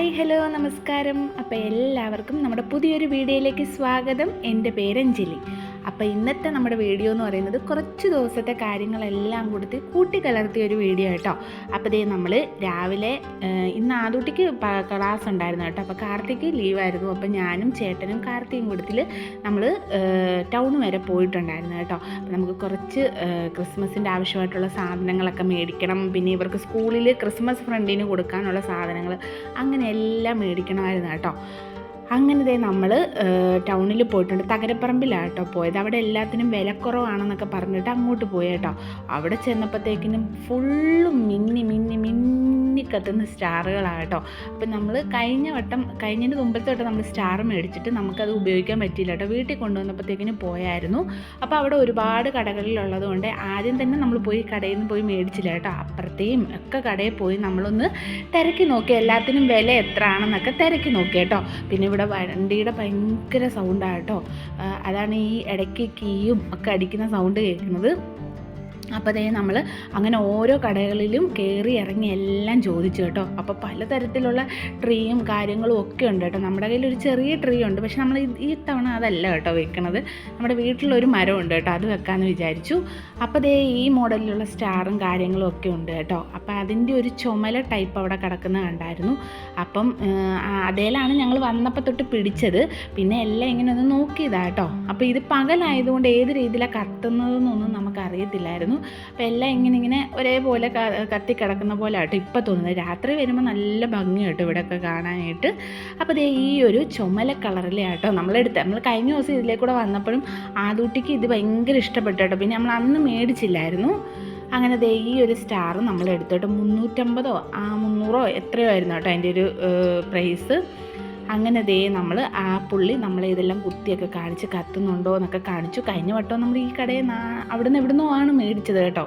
Hi hello നമസ്കാരം. അപ്പോൾ എല്ലാവർക്കും നമ്മുടെ പുതിയൊരു വീഡിയോയിലേക്ക് സ്വാഗതം. എന്റെ പേര് അഞ്ജലി. അപ്പോൾ ഇന്നത്തെ നമ്മുടെ വീഡിയോ എന്ന് പറയുന്നത് കുറച്ച് ദിവസത്തെ കാര്യങ്ങളെല്ലാം കൊടുത്ത് കൂട്ടിക്കലർത്തിയ ഒരു വീഡിയോ കേട്ടോ അപ്പോൾ ഇതേ നമ്മൾ രാവിലെ ഇന്ന് ആദൂട്ടിക്ക് ക്ലാസ് ഉണ്ടായിരുന്നു കേട്ടോ. അപ്പോൾ കാർത്തിക്ക് ലീവായിരുന്നു അപ്പോൾ ഞാനും ചേട്ടനും കാർത്തിയും കൂട്ടത്തിൽ നമ്മൾ ടൗൺ വരെ പോയിട്ടുണ്ടായിരുന്നു കേട്ടോ. അപ്പോൾ നമുക്ക് കുറച്ച് ക്രിസ്മസിന്റെ ആവശ്യമായിട്ടുള്ള സാധനങ്ങളൊക്കെ മേടിക്കണം. പിന്നെ ഇവർക്ക് സ്കൂളിൽ ക്രിസ്മസ് ഫ്രണ്ടിന് കൊടുക്കാനുള്ള സാധനങ്ങൾ അങ്ങനെ എല്ലാം മേടിക്കണമായിരുന്നു കേട്ടോ. അങ്ങനെ ദേ നമ്മൾ ടൗണിൽ പോയിട്ടുണ്ട്. തകരപ്പറമ്പിലാണ് കേട്ടോ പോയത്. അവിടെ എല്ലാത്തിനും വിലക്കുറവാണെന്നൊക്കെ പറഞ്ഞിട്ട് അങ്ങോട്ട് പോയി കേട്ടോ അവിടെ ചെന്നപ്പോഴത്തേക്കിനും ഫുള്ളും മിന്നി മിന്നി മിന്നി കത്തുന്ന സ്റ്റാറുകളാണ് കേട്ടോ അപ്പം നമ്മൾ കഴിഞ്ഞ വട്ടം കഴിഞ്ഞതിന് മുമ്പത്തെ വട്ടം നമ്മൾ സ്റ്റാർ മേടിച്ചിട്ട് നമുക്കത് ഉപയോഗിക്കാൻ പറ്റിയില്ല കേട്ടോ വീട്ടിൽ കൊണ്ടുവന്നപ്പോഴത്തേക്കിനും പോയായിരുന്നു. അപ്പോൾ അവിടെ ഒരുപാട് കടകളിലുള്ളത് കൊണ്ട് ആദ്യം തന്നെ നമ്മൾ പോയി കടയിൽ നിന്ന് പോയി മേടിച്ചില്ല കേട്ടോ അപ്പുറത്തെയും ഒക്കെ കടയിൽ പോയി നമ്മളൊന്ന് തിരക്കി നോക്കി. എല്ലാത്തിനും വില എത്ര ആണെന്നൊക്കെ തിരക്കി നോക്കി കേട്ടോ പിന്നെ ഇവിടെ വണ്ടിയുടെ ഭയങ്കര സൗണ്ടാണ് കേട്ടോ അതാണ് ഈ ഇടയ്ക്ക് കീയും ഒക്കെ അടിക്കുന്ന സൗണ്ട് കേൾക്കുന്നത്. അപ്പോൾ അതേ നമ്മൾ അങ്ങനെ ഓരോ കടകളിലും കയറി ഇറങ്ങി എല്ലാം ചോദിച്ചു കേട്ടോ. അപ്പോൾ പലതരത്തിലുള്ള ട്രീയും കാര്യങ്ങളും ഒക്കെ ഉണ്ട് കേട്ടോ. നമ്മുടെ കയ്യിൽ ഒരു ചെറിയ ട്രീ ഉണ്ട്. പക്ഷെ നമ്മൾ ഈ- തവണ അതല്ല കേട്ടോ വെക്കുന്നത് നമ്മുടെ വീട്ടിലൊരു മരം ഉണ്ട് കേട്ടോ. അത് വെക്കാമെന്ന് വിചാരിച്ചു. അപ്പോൾ അതേ ഈ മോഡലിലുള്ള സ്റ്റാറും കാര്യങ്ങളും ഒക്കെ ഉണ്ട് കേട്ടോ. അപ്പോൾ അതിന്റെ ഒരു ചുമല ടൈപ്പ് അവിടെ കിടക്കുന്ന കണ്ടായിരുന്നു. അപ്പം അതേലാണ് ഞങ്ങൾ വന്നപ്പോൾ തൊട്ട് പിടിച്ചത്. പിന്നെ എല്ലാം ഇങ്ങനെ ഒന്ന് നോക്കിയതാ കേട്ടോ. അപ്പോൾ ഇത് പകലായതുകൊണ്ട് ഏത് രീതിയിലാണ് കത്തുന്നതെന്നൊന്നും നമുക്ക് അറിയത്തില്ലായിരുന്നു അപ്പോൾ എല്ലാം ഇങ്ങനെ ഇങ്ങനെ ഒരേപോലെ കത്തിക്കിടക്കുന്ന കത്തി കിടക്കുന്ന പോലെ ആട്ടോ ഇപ്പം തോന്നുന്നത്. രാത്രി വരുമ്പോൾ നല്ല ഭംഗിയാട്ടോ ഇവിടെയൊക്കെ കാണാനായിട്ട്. അപ്പോൾ ദേ ഈ ഒരു ചുമല കളറിലെ നമ്മളെടുത്ത് നമ്മൾ കഴിഞ്ഞ ദിവസം ഇതിലേക്കൂടെ വന്നപ്പോഴും ആദൂട്ടിക്ക് ഇത് ഭയങ്കര ഇഷ്ടപ്പെട്ടു കേട്ടോ പിന്നെ നമ്മൾ അന്ന് മേടിച്ചില്ലായിരുന്നു. അങ്ങനെ ദേ ഈ ഒരു സ്റ്റാർ നമ്മൾ എടുത്തോട്ട് മുന്നൂറ്റമ്പതോ ആ മുന്നൂറോ എത്രയോ ആയിരുന്നു കേട്ടോ അതിന്റെ ഒരു പ്രൈസ്. അങ്ങനെ ദേ നമ്മൾ ആ പുള്ളി നമ്മളെ ഇതെല്ലാം കുത്തിയൊക്കെ കാണിച്ച് കത്തുന്നുണ്ടോ എന്നൊക്കെ കാണിച്ചു. കഴിഞ്ഞ വട്ടം നമ്മൾ ഈ കടയിൽ നിന്ന് അവിടുന്ന് എവിടുന്നോ ആണ് മേടിച്ചത് കേട്ടോ.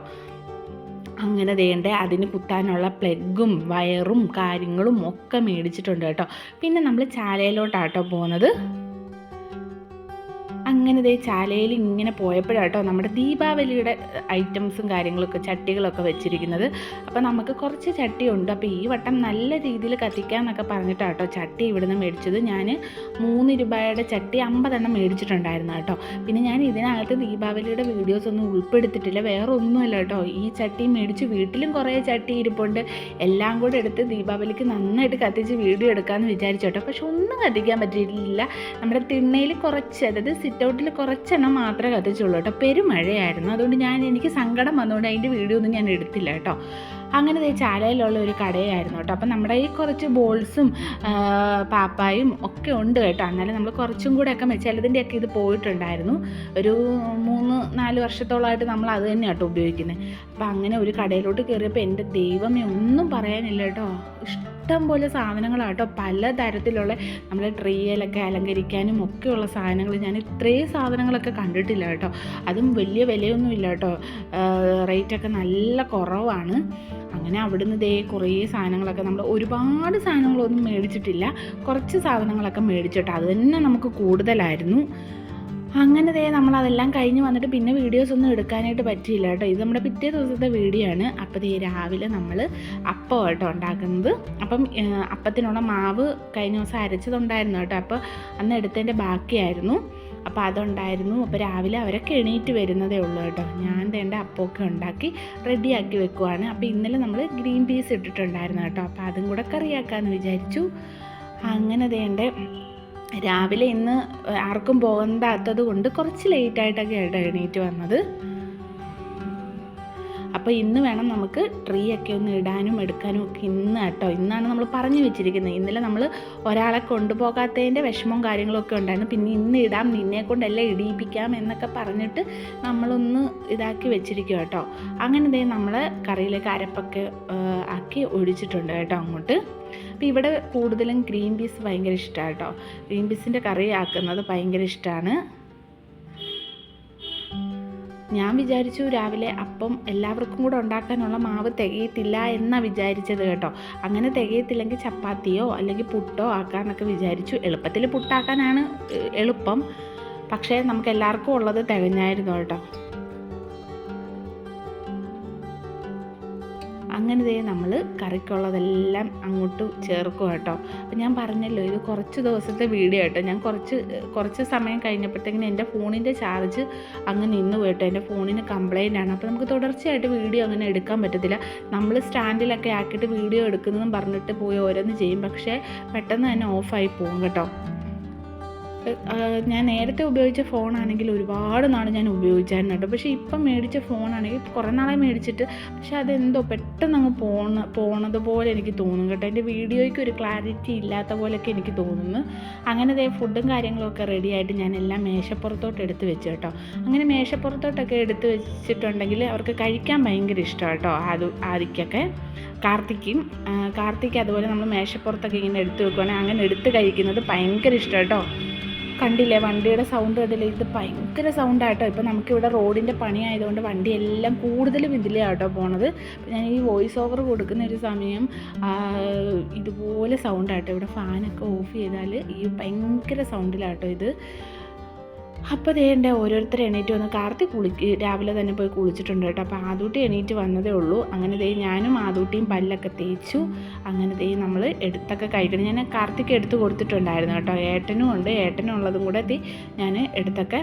അങ്ങനെ ദേണ്ടേ അതിന് കുത്താനുള്ള പ്ലഗും വയറും കാര്യങ്ങളും ഒക്കെ മേടിച്ചിട്ടുണ്ട് കേട്ടോ. പിന്നെ നമ്മൾ ചാലയിലോട്ടാട്ടോ പോകുന്നത്. അങ്ങനെ ദേ ചാലയിൽ ഇങ്ങനെ പോയപ്പോഴാട്ടോ നമ്മുടെ ദീപാവലിയുടെ ഐറ്റംസും കാര്യങ്ങളൊക്കെ ചട്ടികളൊക്കെ വെച്ചിരിക്കുന്നത്. അപ്പോൾ നമുക്ക് കുറച്ച് ചട്ടിയുണ്ട്. അപ്പോൾ ഈ വട്ടം നല്ല രീതിയിൽ കത്തിക്കാമെന്നൊക്കെ പറഞ്ഞിട്ടാട്ടോ ചട്ടി ഇവിടുന്ന് മേടിച്ചത്. ഞാൻ മൂന്ന് രൂപയുടെ ചട്ടി അമ്പതെണ്ണം മേടിച്ചിട്ടുണ്ടായിരുന്നു കേട്ടോ. പിന്നെ ഞാൻ ഇതിനകത്ത് ദീപാവലിയുടെ വീഡിയോസ് ഒന്നും ഉൾപ്പെടുത്തിയിട്ടില്ല. വേറെ ഒന്നുമല്ല കേട്ടോ ഈ ചട്ടി മേടിച്ച് വീട്ടിലും കുറേ ചട്ടി ഇരിപ്പുണ്ട്. എല്ലാം കൂടെ എടുത്ത് ദീപാവലിക്ക് നന്നായിട്ട് കത്തിച്ച് വീഡിയോ എടുക്കാമെന്ന് വിചാരിച്ചോട്ടോ പക്ഷെ ഒന്നും കത്തിക്കാൻ പറ്റിയിട്ടില്ല നമ്മുടെ തിണ്ണയിൽ കുറച്ച് അതായത് സിറ്റ് ഔട്ടിൽ കുറച്ചെണ്ണം മാത്രമേ കത്തിച്ചുള്ളൂ കേട്ടോ. പെരുമഴയായിരുന്നു. അതുകൊണ്ട് ഞാൻ എനിക്ക് സങ്കടം വന്നുകൊണ്ട് അതിന്റെ വീഡിയോ ഒന്നും ഞാൻ എടുത്തില്ല കേട്ടോ. അങ്ങനെ ചാലയിലുള്ള ഒരു കടയായിരുന്നു കേട്ടോ. അപ്പം നമ്മുടെ ഈ കുറച്ച് ബോൾസും പാപ്പായും ഒക്കെ ഉണ്ട് കേട്ടോ. അന്നേരം നമ്മൾ കുറച്ചും കൂടെ ഒക്കെ ചിലതിന്റെയൊക്കെ ഇത് പോയിട്ടുണ്ടായിരുന്നു. ഒരു മൂന്ന് നാല് വർഷത്തോളമായിട്ട് നമ്മൾ അത് തന്നെ കേട്ടോ ഉപയോഗിക്കുന്നത് അപ്പം അങ്ങനെ ഒരു കടയിലോട്ട് കയറിയപ്പോൾ എന്റെ ദൈവമേ ഒന്നും പറയാനില്ല കേട്ടോ. ഇഷ്ടം പോലെ സാധനങ്ങളാട്ടോ. പല തരത്തിലുള്ള നമ്മുടെ ട്രീയിലൊക്കെ അലങ്കരിക്കാനും ഒക്കെയുള്ള സാധനങ്ങൾ ഞാൻ ഇത്രയും സാധനങ്ങളൊക്കെ കണ്ടിട്ടില്ല കേട്ടോ. അതും വലിയ വിലയൊന്നുമില്ല കേട്ടോ. റേറ്റൊക്കെ നല്ല കുറവാണ്. അങ്ങനെ അവിടുന്ന് ദേ കുറേ സാധനങ്ങളൊക്കെ നമ്മൾ ഒരുപാട് സാധനങ്ങളൊന്നും മേടിച്ചിട്ടില്ല. കുറച്ച് സാധനങ്ങളൊക്കെ മേടിച്ചിട്ട് അത് തന്നെ നമുക്ക് കൂടുതലായിരുന്നു. അങ്ങനെ ദേ നമ്മൾ അതെല്ലാം കഴിഞ്ഞ് വന്നിട്ട് പിന്നെ വീഡിയോസ് ഒന്നും എടുക്കാനായിട്ട് പറ്റിയില്ല കേട്ടോ. ഇത് നമ്മുടെ പിറ്റേ ദിവസത്തെ വീഡിയോ ആണ്. അപ്പോൾ ഈ രാവിലെ നമ്മൾ അപ്പം കേട്ടോ ഉണ്ടാക്കുന്നത്. അപ്പം അപ്പത്തിനുള്ള മാവ് കഴിഞ്ഞ ദിവസം അരച്ചതുണ്ടായിരുന്നു കേട്ടോ. അപ്പോൾ അന്ന് എടുത്തതിന്റെ ബാക്കിയായിരുന്നു. അപ്പോൾ അതുണ്ടായിരുന്നു. അപ്പോൾ രാവിലെ അവരൊക്കെ എണീറ്റ് വരുന്നതേ ഉള്ളൂ കേട്ടോ. ഞാൻ തേണ്ട അപ്പമൊക്കെ ഉണ്ടാക്കി റെഡിയാക്കി വെക്കുവാണ്. അപ്പോൾ ഇന്നലെ നമ്മൾ ഗ്രീൻ പീസ് ഇട്ടിട്ടുണ്ടായിരുന്നു കേട്ടോ. അപ്പോൾ അതും കൂടെ കറിയാക്കാമെന്ന് വിചാരിച്ചു. അങ്ങനെ തേണ്ട രാവിലെ ഇന്ന് ആർക്കും പോകണ്ടാത്തത് കൊണ്ട് കുറച്ച് ലേറ്റായിട്ടൊക്കെ ആയിട്ട് എണീറ്റ് വന്നത്. അപ്പോൾ ഇന്ന് വേണം നമുക്ക് ട്രീ ഒക്കെ ഒന്ന് ഇടാനും എടുക്കാനും ഒക്കെ ഇന്ന് കേട്ടോ. ഇന്നാണ് നമ്മൾ പറഞ്ഞു വെച്ചിരിക്കുന്നത്. ഇന്നലെ നമ്മൾ ഒരാളെ കൊണ്ടുപോകാത്തതിന്റെ വിഷമവും കാര്യങ്ങളൊക്കെ ഉണ്ടായിരുന്നു. പിന്നെ ഇന്ന് ഇടാം നിന്നെ കൊണ്ടെല്ലാം ഇടിയിപ്പിക്കാം എന്നൊക്കെ പറഞ്ഞിട്ട് നമ്മളൊന്ന് ഇതാക്കി വെച്ചിരിക്കും കേട്ടോ. അങ്ങനെ ദേ നമ്മൾ കറിയിലേക്ക് അരപ്പൊക്കെ ആക്കി ഒഴിച്ചിട്ടുണ്ട് കേട്ടോ അങ്ങോട്ട്. അപ്പോൾ ഇവിടെ കൂടുതലും ഗ്രീൻ പീസ് ഭയങ്കര ഇഷ്ടമാണ് കേട്ടോ ഗ്രീൻ പീസിന്റെ കറി ആക്കുന്നത് ഭയങ്കര ഇഷ്ടമാണ് ഞാൻ വിചാരിച്ചു രാവിലെ അപ്പം എല്ലാവർക്കും കൂടെ ഉണ്ടാക്കാനുള്ള മാവ് തികയത്തില്ല എന്നാണ് വിചാരിച്ചത് കേട്ടോ. അങ്ങനെ തികയത്തില്ലെങ്കിൽ ചപ്പാത്തിയോ അല്ലെങ്കിൽ പുട്ടോ ആക്കാമെന്നൊക്കെ വിചാരിച്ചു. എളുപ്പത്തിൽ പുട്ടാക്കാനാണ് എളുപ്പം. പക്ഷേ നമുക്ക് എല്ലാവർക്കും ഉള്ളത് തികഞ്ഞായിരുന്നു കേട്ടോ. അങ്ങനെ ദേ നമ്മൾ കറിക്കുള്ളതെല്ലാം അങ്ങോട്ട് ചേർക്കും കേട്ടോ. അപ്പം ഞാൻ പറഞ്ഞല്ലോ ഇത് കുറച്ച് ദിവസത്തെ വീഡിയോ കേട്ടോ ഞാൻ കുറച്ച് കുറച്ച് സമയം കഴിഞ്ഞപ്പോഴത്തേക്കിനും എന്റെ ഫോണിന്റെ ചാർജ് അങ്ങ് നിന്ന് പോയിട്ടോ എന്റെ ഫോണിന് കംപ്ലൈന്റ് ആണ്. അപ്പോൾ നമുക്ക് തുടർച്ചയായിട്ട് വീഡിയോ അങ്ങനെ എടുക്കാൻ പറ്റത്തില്ല. നമ്മൾ സ്റ്റാൻഡിലൊക്കെ ആക്കിയിട്ട് വീഡിയോ എടുക്കുന്നതും പറഞ്ഞിട്ട് പോയി ഓരോന്ന് ചെയ്യും. പക്ഷേ പെട്ടെന്ന് തന്നെ ഓഫായി പോകും കേട്ടോ. ഞാൻ നേരത്തെ ഉപയോഗിച്ച ഫോണാണെങ്കിൽ ഒരുപാട് നാൾ ഞാൻ ഉപയോഗിച്ചായിരുന്നു കേട്ടോ. പക്ഷേ ഇപ്പം മേടിച്ച ഫോണാണെങ്കിൽ കുറേ നാളെ മേടിച്ചിട്ട്. പക്ഷേ അതെന്തോ പെട്ടെന്ന് അങ്ങ് പോണ പോണത് പോലെ എനിക്ക് തോന്നും കേട്ടോ. എന്റെ വീഡിയോയ്ക്ക് ഒരു ക്ലാരിറ്റി ഇല്ലാത്ത പോലെയൊക്കെ എനിക്ക് തോന്നുന്നു. അങ്ങനെ ദേ ഫുഡും കാര്യങ്ങളൊക്കെ റെഡി ആയിട്ട് ഞാൻ എല്ലാം മേശപ്പുറത്തോട്ട് എടുത്ത് വെച്ചു കേട്ടോ. അങ്ങനെ മേശപ്പുറത്തോട്ടൊക്കെ എടുത്ത് വെച്ചിട്ടുണ്ടെങ്കിൽ അവർക്ക് കഴിക്കാൻ ഭയങ്കര ഇഷ്ടമാണ് കേട്ടോ. അത് ആദിക്കൊക്കെ. കാർത്തിക്കും കാർത്തിക്ക് അതുപോലെ നമ്മൾ മേശപ്പുറത്തൊക്കെ ഇങ്ങനെ എടുത്ത് വെക്കുവാണെങ്കിൽ അങ്ങനെ എടുത്ത് കഴിക്കുന്നത് ഭയങ്കര ഇഷ്ടം കേട്ടോ. കണ്ടില്ലേ? വണ്ടിയുടെ സൗണ്ട് കണ്ടില്ലേ? ഇത് ഭയങ്കര സൗണ്ടായിട്ടോ ഇപ്പം നമുക്കിവിടെ റോഡിന്റെ പണി ആയതുകൊണ്ട് വണ്ടി എല്ലാം കൂടുതലും ഇതിലാട്ടോ പോണത് ഞാൻ ഈ വോയിസ് ഓവർ കൊടുക്കുന്ന ഒരു സമയം ഇതുപോലെ സൗണ്ടാട്ടോ ഇവിടെ ഫാനൊക്കെ ഓഫ് ചെയ്താൽ ഈ ഭയങ്കര സൗണ്ടിലാട്ടോ ഇത്. അപ്പോൾ ദേണ്ട ഓരോരുത്തർ എണീറ്റ് വന്ന് കാർത്തി കുളി രാവിലെ തന്നെ പോയി കുളിച്ചിട്ടുണ്ട് കേട്ടോ. അപ്പോൾ ആദൂട്ടി എണീറ്റ് വന്നതേ ഉള്ളൂ. അങ്ങനെ ദേ ഞാനും ആദൂട്ടിയും പല്ലൊക്കെ തേച്ചു. അങ്ങനെ ദേ നമ്മൾ എടുത്തൊക്കെ കഴിക്കണം. ഞാൻ കാർത്തിക്ക് എടുത്ത് കൊടുത്തിട്ടുണ്ടായിരുന്നു കേട്ടോ. ഏട്ടനും ഉണ്ട്. ഏട്ടനും ഉള്ളതും കൂടെ ദേ ഞാൻ എടുത്തൊക്കെ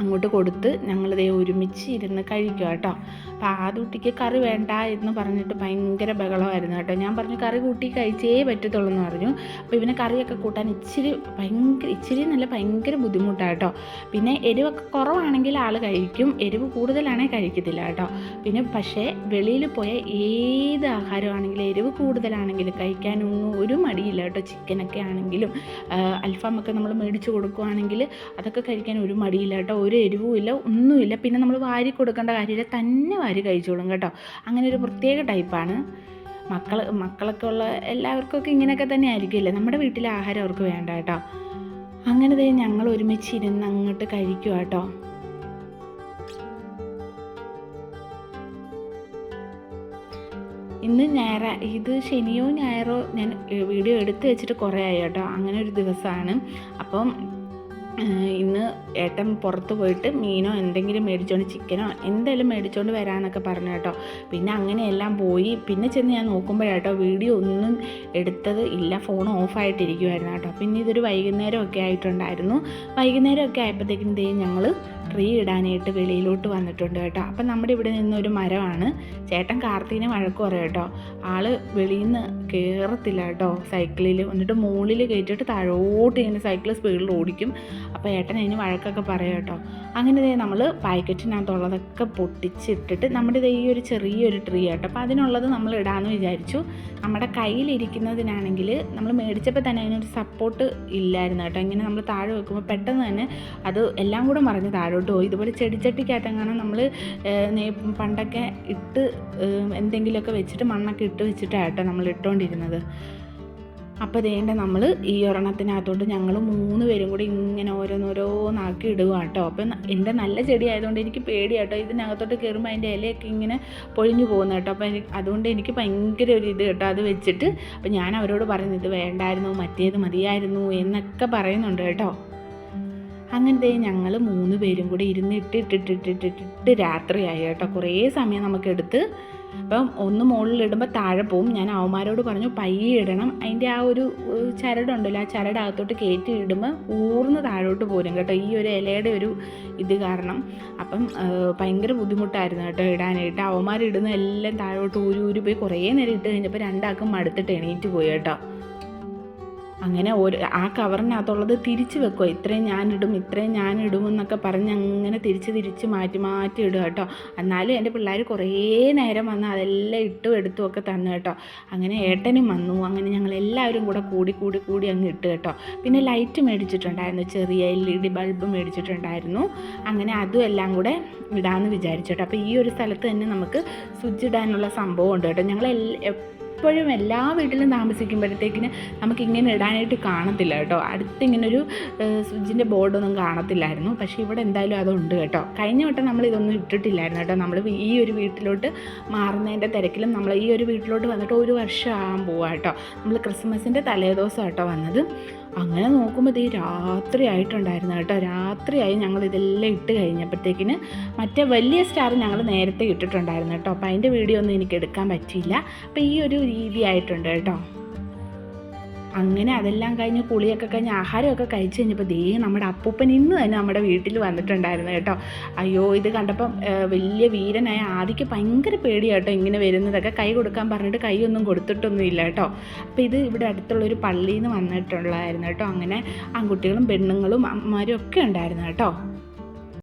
അങ്ങോട്ട് കൊടുത്ത് ഞങ്ങളിതേ ഒരുമിച്ച് ഇരുന്ന് കഴിക്കുക കേട്ടോ. അപ്പോൾ കുട്ടിക്ക് കറി വേണ്ട എന്ന് പറഞ്ഞിട്ട് ഭയങ്കര ബഹളമായിരുന്നു കേട്ടോ. ഞാൻ പറഞ്ഞു കറി കൂട്ടി കഴിച്ചേ പറ്റത്തുള്ളൂ എന്ന് പറഞ്ഞു. അപ്പോൾ ഇവനെ കറിയൊക്കെ കൂട്ടാൻ ഇച്ചിരി ഭയങ്കര ഇച്ചിരി നല്ല ഭയങ്കര ബുദ്ധിമുട്ടാണ് പിന്നെ എരിവൊക്കെ കുറവാണെങ്കിൽ ആൾ കഴിക്കും എരിവ് കൂടുതലാണെങ്കിൽ കഴിക്കത്തില്ല കേട്ടോ. പിന്നെ പക്ഷേ വെളിയിൽ പോയ ഏത് ആഹാരമാണെങ്കിലും എരിവ് കൂടുതലാണെങ്കിലും കഴിക്കാനൊന്നും ഒരു മടിയില്ല കേട്ടോ. ചിക്കനൊക്കെ ആണെങ്കിലും ആ, അൽഫാമൊക്കെ നമ്മൾ മേടിച്ച് കൊടുക്കുവാണെങ്കിൽ അതൊക്കെ കഴിക്കാൻ ഒരു മടിയില്ല കേട്ടോ. ഒരു എരിവും ഇല്ല ഒന്നുമില്ല. പിന്നെ നമ്മൾ വാരി കൊടുക്കേണ്ട കാര്യമില്ല തന്നെ വാരി കഴിച്ചോളും കേട്ടോ. അങ്ങനെ ഒരു പ്രത്യേക ടൈപ്പാണ്. മക്കൾ മക്കളൊക്കെ ഉള്ള എല്ലാവർക്കൊക്കെ ഇങ്ങനെയൊക്കെ തന്നെ ആയിരിക്കില്ലേ നമ്മുടെ വീട്ടിലെ ആഹാരം അവർക്ക് വേണ്ട കേട്ടോ. അങ്ങനെ തന്നെ ഞങ്ങൾ ഒരുമിച്ച് ഇരുന്ന് അങ്ങോട്ട് കഴിക്കുക കേട്ടോ. ഇന്ന് ഞായറ ഇത് ശനിയോ ഞായറോ ഞാൻ വീഡിയോ എടുത്ത് വെച്ചിട്ട് കുറേ ആയി കേട്ടോ. അങ്ങനെ ഒരു ദിവസമാണ്. അപ്പം ഇന്ന് ഏട്ടൻ പുറത്ത് പോയിട്ട് മീനോ എന്തെങ്കിലും മേടിച്ചോണ്ട് ചിക്കനോ എന്തെങ്കിലും മേടിച്ചോണ്ട് വരാമെന്നൊക്കെ പറഞ്ഞു കേട്ടോ. പിന്നെ അങ്ങനെയെല്ലാം പോയി. പിന്നെ ചെന്ന് ഞാൻ നോക്കുമ്പോഴാട്ടോ വീഡിയോ ഒന്നും എടുത്തത് ഇല്ല. ഫോൺ ഓഫായിട്ടിരിക്കുമായിരുന്നു കേട്ടോ. പിന്നെ ഇതൊരു വൈകുന്നേരമൊക്കെ ആയിട്ടുണ്ടായിരുന്നു. വൈകുന്നേരമൊക്കെ ആയപ്പോഴത്തേക്കും ദേ ഞങ്ങൾ ട്രീ ഇടാനായിട്ട് വെളിയിലോട്ട് വന്നിട്ടുണ്ട് കേട്ടോ. അപ്പം നമ്മുടെ ഇവിടെ നിന്നൊരു മരമാണ്. ചേട്ടൻ കാർത്തീനെ വഴക്ക് പറയും കേട്ടോ. ആൾ വെളിയിൽ നിന്ന് കയറത്തില്ല കേട്ടോ സൈക്കിളിൽ എന്നിട്ട് മുകളിൽ കയറ്റിയിട്ട് താഴോട്ട് ഇങ്ങനെ സൈക്കിൾ സ്പീഡിൽ ഓടിക്കും. അപ്പോൾ ഏട്ടൻ അതിന് വഴക്കൊക്കെ പറയും കേട്ടോ. അങ്ങനെ ഇതേ നമ്മൾ പാക്കറ്റിനകത്തുള്ളതൊക്കെ പൊട്ടിച്ചിട്ടിട്ട് നമ്മുടെ ഇതേ ഈ ഒരു ചെറിയൊരു ട്രീ കേട്ടോ. അപ്പോൾ അതിനുള്ളത് നമ്മൾ ഇടാമെന്ന് വിചാരിച്ചു. നമ്മുടെ കയ്യിലിരിക്കുന്നതിനാണെങ്കിൽ നമ്മൾ മേടിച്ചപ്പോൾ തന്നെ അതിനൊരു സപ്പോർട്ട് ഇല്ലായിരുന്നു കേട്ടോ. ഇങ്ങനെ നമ്മൾ താഴെ വെക്കുമ്പോൾ പെട്ടെന്ന് തന്നെ അത് എല്ലാം കൂടെ മറിഞ്ഞ് താഴോട്ട് പോയി. ഇതുപോലെ ചെടിച്ചട്ടിക്കകത്തെങ്ങാനും നമ്മൾ പണ്ടൊക്കെ ഇട്ട് എന്തെങ്കിലുമൊക്കെ വെച്ചിട്ട് മണ്ണൊക്കെ ഇട്ട് വെച്ചിട്ടാണ് കേട്ടോ നമ്മൾ ഇട്ടുകൊണ്ടിരുന്നത് അപ്പോൾ ഇതേണ്ട നമ്മൾ ഈ ഒരെണ്ണത്തിനകത്തോട്ട് ഞങ്ങൾ മൂന്ന് പേരും കൂടി ഇങ്ങനെ ഓരോന്നോരോന്നാക്കി ഇടുക കേട്ടോ അപ്പം എന്റെ നല്ല ചെടി ആയതുകൊണ്ട് എനിക്ക് പേടിയാട്ടോ ഇതിനകത്തോട്ട് കയറുമ്പോൾ അതിന്റെ ഇലയൊക്കെ ഇങ്ങനെ പൊഴിഞ്ഞു പോകുന്നു കേട്ടോ അപ്പോൾ എനിക്ക് അതുകൊണ്ട് എനിക്ക് ഭയങ്കര ഒരു ഇത് കേട്ടോ അത് വെച്ചിട്ട് അപ്പം ഞാൻ അവരോട് പറയുന്നു ഇത് വേണ്ടായിരുന്നു മറ്റേത് മതിയായിരുന്നു എന്നൊക്കെ പറയുന്നുണ്ട് കേട്ടോ. അങ്ങനത്തെ ഞങ്ങൾ മൂന്ന് പേരും കൂടി ഇരുന്ന് ഇട്ടിട്ടിട്ടിട്ടിട്ടിട്ട് രാത്രിയായി കേട്ടോ. കുറേ സമയം നമുക്ക് എടുത്ത് അപ്പം ഒന്ന് മുകളിൽ ഇടുമ്പോൾ താഴെ പോവും. ഞാൻ അവന്മാരോട് പറഞ്ഞു പയ്യെ ഇടണം. അതിന്റെ ആ ഒരു ചരടുണ്ടല്ലോ ആ ചരടകത്തോട്ട് കയറ്റി ഇടുമ്പോൾ ഊർന്ന് താഴോട്ട് പോരും കേട്ടോ. ഈ ഒരു ഇലയുടെ ഒരു ഇത് കാരണം. അപ്പം ഭയങ്കര ബുദ്ധിമുട്ടായിരുന്നു കേട്ടോ ഇടാനായിട്ട്. അവന്മാരിടുന്ന എല്ലാം താഴോട്ട് ഊരി ഊരി പോയി കുറേ നേരം ഇട്ട് കഴിഞ്ഞപ്പോൾ രണ്ടാൾക്കും മടുത്തിട്ട് എണീറ്റ് പോയി കേട്ടോ. അങ്ങനെ ഒരു ആ കവറിനകത്തുള്ളത് തിരിച്ച് വെക്കുക ഇത്രയും ഞാനിടും ഇത്രയും ഞാനിടും എന്നൊക്കെ പറഞ്ഞ് അങ്ങനെ തിരിച്ച് തിരിച്ച് മാറ്റി മാറ്റി ഇടുക കേട്ടോ. എന്നാലും എന്റെ പിള്ളേർ കുറേ നേരം വന്ന് അതെല്ലാം ഇട്ടും എടുത്തും ഒക്കെ തന്നു കേട്ടോ. അങ്ങനെ ഏട്ടനും വന്നു. അങ്ങനെ ഞങ്ങൾ എല്ലാവരും കൂടെ കൂടി കൂടി കൂടി അങ്ങ് ഇട്ട് കേട്ടോ. പിന്നെ ലൈറ്റ് മേടിച്ചിട്ടുണ്ടായിരുന്നു. ചെറിയ എൽ ഇ ഡി ബൾബ് മേടിച്ചിട്ടുണ്ടായിരുന്നു. അങ്ങനെ അതും എല്ലാം കൂടെ ഇടാമെന്ന് വിചാരിച്ചു കേട്ടോ. അപ്പോൾ ഈ ഒരു സ്ഥലത്ത് തന്നെ നമുക്ക് സ്വിച്ച് ഇടാനുള്ള സംഭവം ഉണ്ട് കേട്ടോ. ഞങ്ങൾ എപ്പോഴും എല്ലാ വീട്ടിലും താമസിക്കുമ്പോഴത്തേക്കിന് നമുക്ക് ഇങ്ങനെ ഇടാനായിട്ട് കാണത്തില്ല കേട്ടോ. അടുത്ത് ഇങ്ങനെ ഒരു സ്വിച്ചിന്റെ ബോർഡൊന്നും കാണത്തില്ലായിരുന്നു. പക്ഷേ ഇവിടെ എന്തായാലും അതുണ്ട് കേട്ടോ. കഴിഞ്ഞ വട്ടം നമ്മൾ ഇതൊന്നും ഇട്ടിട്ടില്ലായിരുന്നു കേട്ടോ. നമ്മൾ ഈ ഒരു വീട്ടിലോട്ട് മാറുന്നതിന്റെ തിരക്കിലും നമ്മൾ ഈ ഒരു വീട്ടിലോട്ട് വന്നിട്ട് ഒരു വർഷം ആകാൻ പോവാം കേട്ടോ. നമ്മൾ ക്രിസ്മസിന്റെ തലേദിവസം കേട്ടോ വന്നത്. അങ്ങനെ നോക്കുമ്പോൾ ഇത് രാത്രി ആയിട്ടുണ്ടായിരുന്നു കേട്ടോ. രാത്രിയായി ഞങ്ങൾ ഇതെല്ലാം ഇട്ട് കഴിഞ്ഞപ്പോഴത്തേക്കിന് മറ്റേ വലിയ സ്റ്റാർ ഞങ്ങൾ നേരത്തെ ഇട്ടിട്ടുണ്ടായിരുന്നു കേട്ടോ. അപ്പോൾ അതിന്റെ വീഡിയോ ഒന്നും എനിക്ക് എടുക്കാൻ പറ്റിയില്ല. അപ്പോൾ ഈ ഒരു രീതിയായിട്ടുണ്ട് കേട്ടോ. അങ്ങനെ അതെല്ലാം കഴിഞ്ഞ് കുളിയൊക്കെ കഴിഞ്ഞ് ആഹാരമൊക്കെ കഴിച്ച് കഴിഞ്ഞപ്പോൾ ദേ നമ്മുടെ അപ്പൂപ്പൻ ഇന്ന് തന്നെ നമ്മുടെ വീട്ടിൽ വന്നിട്ടുണ്ടായിരുന്നു കേട്ടോ. അയ്യോ ഇത് കണ്ടപ്പം വലിയ വീരനായ ആദിക്ക് ഭയങ്കര പേടിയാട്ടോ ഇങ്ങനെ വരുന്നതൊക്കെ. കൈ കൊടുക്കാൻ പറഞ്ഞിട്ട് കൈയൊന്നും കൊടുത്തിട്ടൊന്നും ഇല്ല കേട്ടോ. അപ്പോൾ ഇത് ഇവിടെ അടുത്തുള്ളൊരു പള്ളിയിൽ നിന്ന് വന്നിട്ടുള്ളതായിരുന്നു കേട്ടോ. അങ്ങനെ ആൺകുട്ടികളും പെണ്ണുങ്ങളും അമ്മമാരും ഒക്കെ ഉണ്ടായിരുന്നു കേട്ടോ.